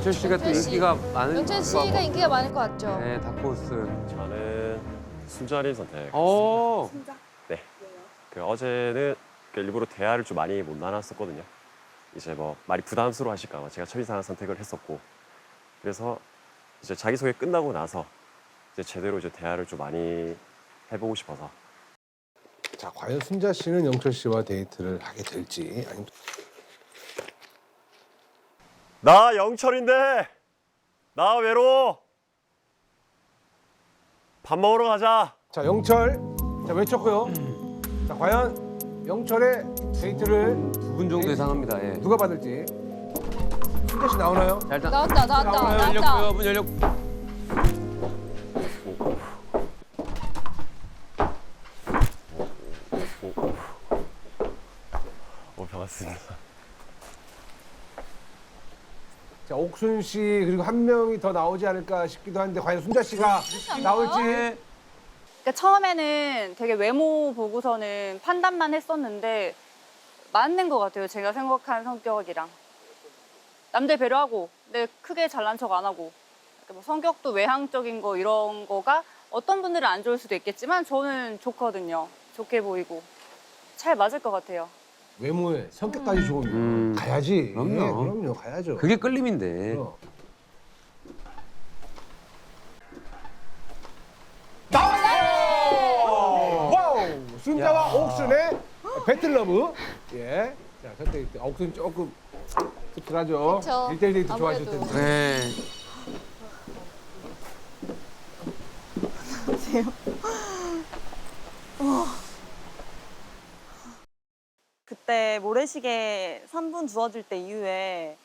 영철 씨가 또 영철 씨. 인기가 많은 같고. 씨가 인기가 많을 것 같죠? 네, 다크호스. 저는 술자리 선택. 어. 그 어제는 그 일부러 대화를 좀 많이 못 나눴었거든요. 이제 뭐 말이 부담스러워 하실까 봐 제가 첫인상 선택을 했었고 그래서 이제 자기소개 끝나고 나서 이제 제대로 이제 대화를 좀 많이 해보고 싶어서 자, 과연 순자 씨는 영철 씨와 데이트를 하게 될지 아니면 나 영철인데 나 외로워 밥 먹으러 가자 자, 영철. 자, 외쳤고요. 자, 과연 영철의 데이트를 두 분 정도 예상합니다. 예. 누가 받을지. 순자 씨 나오나요? 자, 일단 나왔다, 나왔다. 열렸고요. 문 열렸. 오 자, 옥순 씨 그리고 한 명이 더 나오지 않을까 싶기도 한데 과연 순자 씨가 나올지. 그러니까 처음에는 되게 외모 보고서는 판단만 했었는데 맞는 것 같아요. 제가 생각한 성격이랑 남들 배려하고 근데 크게 잘난 척 안 하고 이렇게 뭐 성격도 외향적인 거 이런 거가 어떤 분들은 안 좋을 수도 있겠지만 저는 좋거든요. 좋게 보이고 잘 맞을 것 같아요. 외모에 성격까지 좋으면 음. 가야지. 그럼요. 예, 그럼요. 가야죠. 그게 끌림인데. 그럼. 나와요! 와우! 순자와 옥순의 배틀러브. 예. 자. 아, 옥순 조금 씁쓸하죠. 그쵸. 일대일 데이트 좋아하실 아무래도. 텐데. 네. 그 때 모래시계 3분 두어질 때 이후에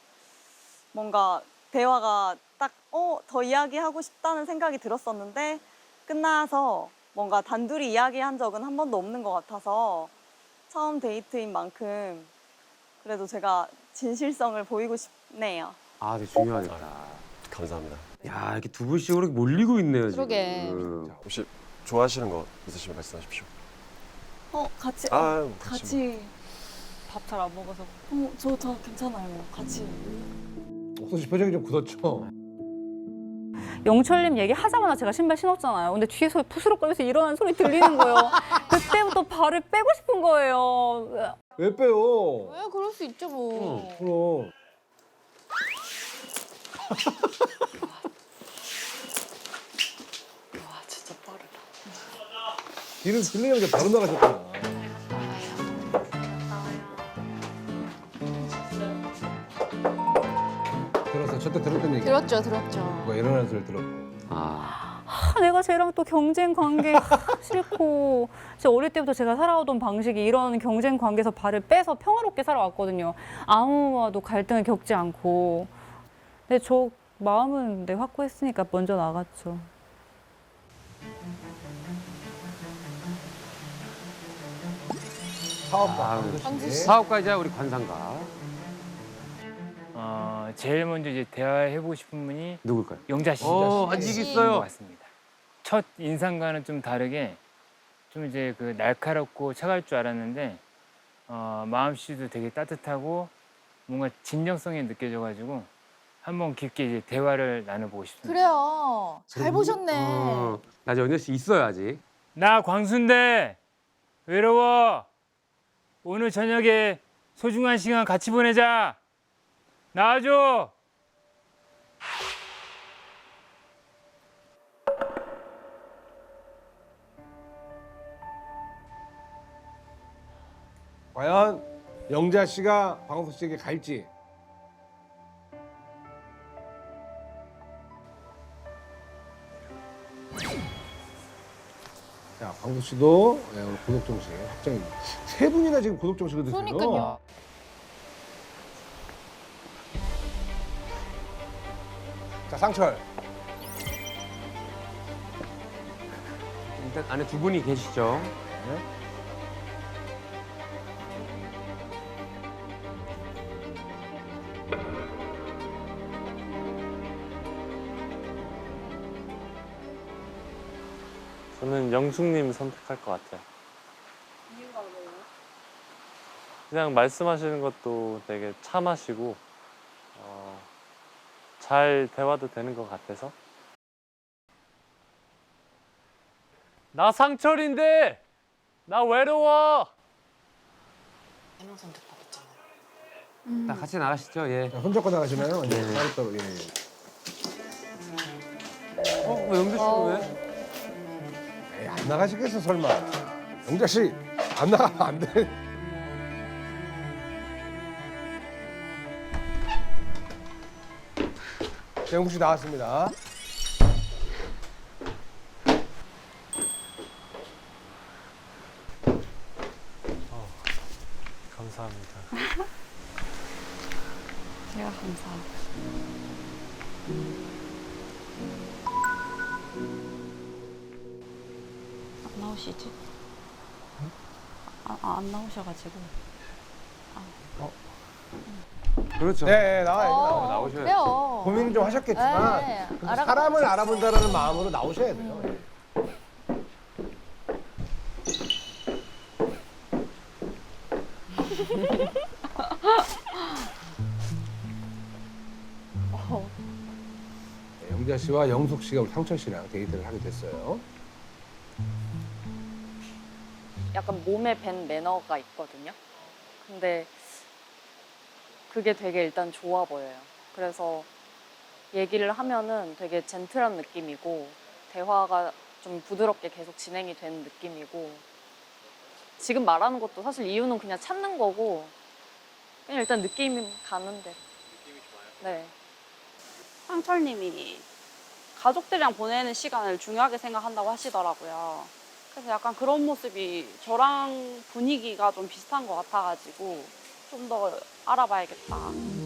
뭔가 대화가 딱, 어, 더 이야기하고 싶다는 생각이 들었었는데 끝나서 뭔가 단둘이 이야기한 적은 한 번도 없는 것 같아서 처음 데이트인 만큼 그래도 제가 진실성을 보이고 싶네요. 아, 되게 중요하겠다. 감사합니다 야, 이렇게 두 분씩으로 이렇게 몰리고 있네요, 그러게. 지금. 혹시 좋아하시는 거 있으시면 말씀하십시오 어, 같이, 아, 어, 같이 같이 밥 잘 안 먹어서. 어, 저더 괜찮아요. 같이. 씨 표정이 좀 굳었죠. 영철님 얘기하자마자 제가 신발 신었잖아요. 근데 뒤에서 부스럭거려서 일어나는 소리 들리는 거예요. 그때부터 발을 빼고 싶은 거예요. 왜 빼요? 왜 그럴 수 있죠, 뭐. 그럼. 와, 진짜 빠르다. 뒤는 들리는 게 바로 나가셨구나. 저때 들었던 얘기. 들었죠, 들었죠. 뭐가 일어나는 소리 들었고. 아, 아, 내가 쟤랑 또 경쟁 관계 싫고 진짜 어릴 때부터 제가 살아오던 방식이 이런 경쟁 관계에서 발을 빼서 평화롭게 살아왔거든요. 아무와도 갈등을 겪지 않고. 근데 저 마음은 내 확고했으니까 먼저 나갔죠. 사업가. 아. 광수 씨. 사업가이자 우리 관상가. 어, 제일 먼저 이제 대화해보고 싶은 분이 누굴까요? 영자 씨. 어, 아직 씨. 있어요. 것 같습니다. 첫 인상과는 좀 다르게 좀 이제 그 날카롭고 차가울 줄 알았는데 어, 마음씨도 되게 따뜻하고 뭔가 진정성이 느껴져가지고 한번 깊게 이제 대화를 나눠보고 싶습니다. 그래요. 잘 보셨네. 어, 나 영철 씨 있어요, 아직. 나 광수인데 외로워. 오늘 저녁에 소중한 시간 같이 보내자. 나와줘. 과연 영자 씨가 광수 씨에게 갈지. 자, 광수 씨도 예, 오늘 고독 정식 확정입니다. 세 분이나 지금 고독 정식을 드세요. 그러니까요. 자, 상철. 일단 안에 두 분이 계시죠. 저는 영숙님 선택할 것 같아요. 이유가 뭐예요? 그냥 말씀하시는 것도 되게 참하시고 어, 잘 대화도 되는 것 같아서. 나 상철인데 나 외로워. 해명 선택 받았잖아요. 음. 나 같이 나가시죠. 예. 자, 혼자 거 나가시나요? 네. 네. 따로따로. 예. 어, 왜 영주 씨는 어. 왜? 에이, 안 나가시겠어 설마. 영자 씨 안 나가면 안 돼. 영국 씨 나왔습니다. 감사합니다. 제가 감사합니다. 안 나오시지? 아, 아, 안 나오셔가지고. 그렇죠. 네, 네 나와요. 나와요. 나오셔야죠. 그래요. 고민 좀 하셨겠지만 네, 그래도 알아가- 사람을 알아본다라는 마음으로 나오셔야 돼요. 예. 네, 영자 씨와 영숙 씨가 우리 상철 씨랑 데이트를 하게 됐어요. 약간 몸에 밴 매너가 있거든요. 근데 그게 되게 일단 좋아 보여요. 그래서 얘기를 하면은 되게 젠틀한 느낌이고 대화가 좀 부드럽게 계속 진행이 되는 느낌이고 지금 말하는 것도 사실 이유는 그냥 찾는 거고 그냥 일단 느낌이 가는데 느낌이 좋아요? 네. 상철님이 가족들이랑 보내는 시간을 중요하게 생각한다고 하시더라고요. 그래서 약간 그런 모습이 저랑 분위기가 좀 비슷한 것 같아가지고 좀 더 알아봐야겠다.